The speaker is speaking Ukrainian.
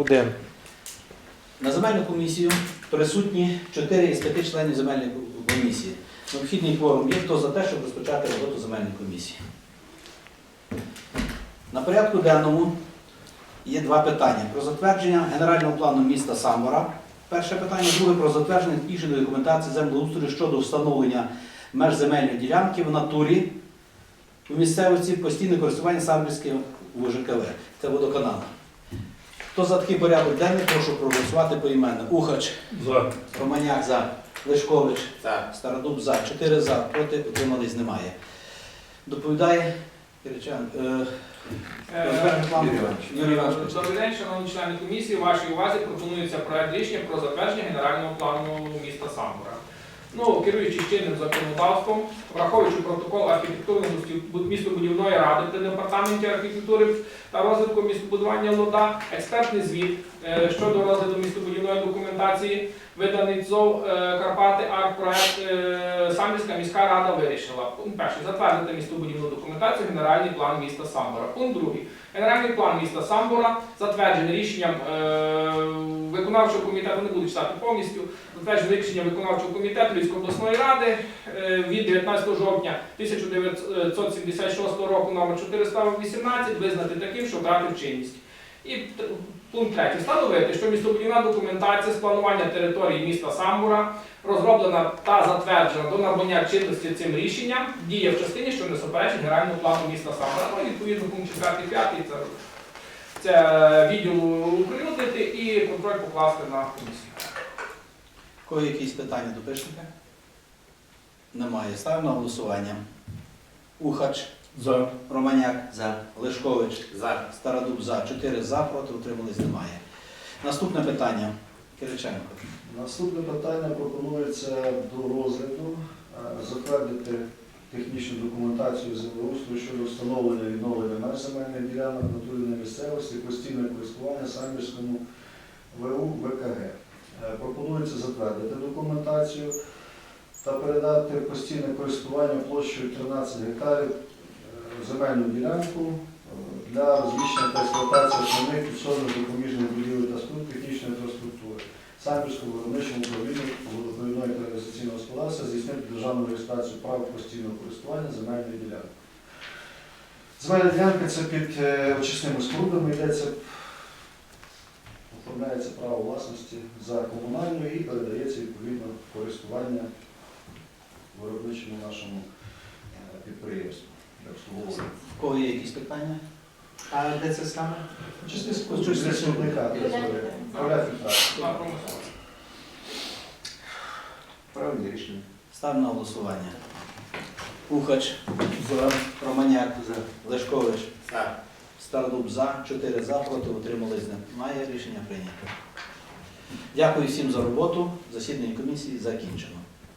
Один. На земельну комісію присутні 4 із 5 членів земельної комісії. Необхідний кворум є. Хто за те, щоб розпочати роботу земельної комісії? На порядку денному є два питання. Про затвердження генерального плану міста Самбора. Перше питання, друге про затвердження технічної документації землеустрою щодо встановлення меж земельної ділянки в натурі у місцевості постійне користування Самбірським УЖКВ. Це водоканал. Хто за такий порядок денний, прошу проголосувати поіменно. Ухач, За. Романяк за, Лешкович, За. Стародуб за, 4 за, проти утримались немає. Доповідає Киричан. Е, Е, Іванович. Юрій Іванович. Добрий день, шановні члени комісії. Вашій увазі пропонується проект рішення про затвердження генерального плану міста Самбора. Ну, керуючись чинним законодавством, враховуючи протокол архітектурної містобудівної ради при департаменті архітектури та розвитку містобудування ЛОДА, експертний звіт е, щодо розгляду містобудівної документації, виданий ЦОВ е, Карпати Арт-проект е, Самбірська міська рада вирішила. Пункт перший. Затвердити містобудівну документацію, генеральний план міста Самбора. Пункт другий. Генеральний план міста Самбора затверджений рішенням виконавчого комітету, не буду читати повністю, затверджений рішенням виконавчого комітету Львівської обласної ради е, від 19 жовтня 1976 року номер 418 визнати таким, що втратив чинність. І пункт третій. Встановити, що містобудівна документація з планування території міста Самбура розроблена та затверджена до набуття чинності цим рішенням, діє в частині, що не суперечить генеральному плану міста Самбура. Ну, відповідно, пункт 4 5 це, це відділу оприлюднити і контроль покласти на комісію. Кого якісь питання до пишника? Немає. Ставимо на голосування. Ухач, За. Романяк, За. Лешкович, За. Стародуб за, 4 за, проти утримались немає. Наступне питання. Кириченко. Наступне питання пропонується до розгляду е, затвердити технічну документацію землеустрою щодо встановлення відновлення меж земельних ділянок натурної місцевості, постійне користування Самбірському ВУ ВКГ. Е, Пропонується затвердити документацію та передати постійне користування площею 13 гектарів е, земельну ділянку е, для розміщення та експлуатації основних підсобних допоміжних будівель та споруд технічної інфраструктури. Самбірському виробничому управлінню водопровідної та господарства здійснити державну реєстрацію прав постійного користування земельної ділянки. Земельна ділянка це під е, очисними спорудами йдеться, оформляється право власності за комунальною і передається відповідно користування виробничому нашому е, підприємству. В кого є якісь питання? А де це саме? Поля фільтрації. На промисловість. Правильне рішення. Ставимо на голосування. Кухач За. Романяк, Лешкович, За. Стародуб за, Чотири за, проти утримались немає. Рішення прийнято. Дякую всім за роботу. Засідання комісії закінчено.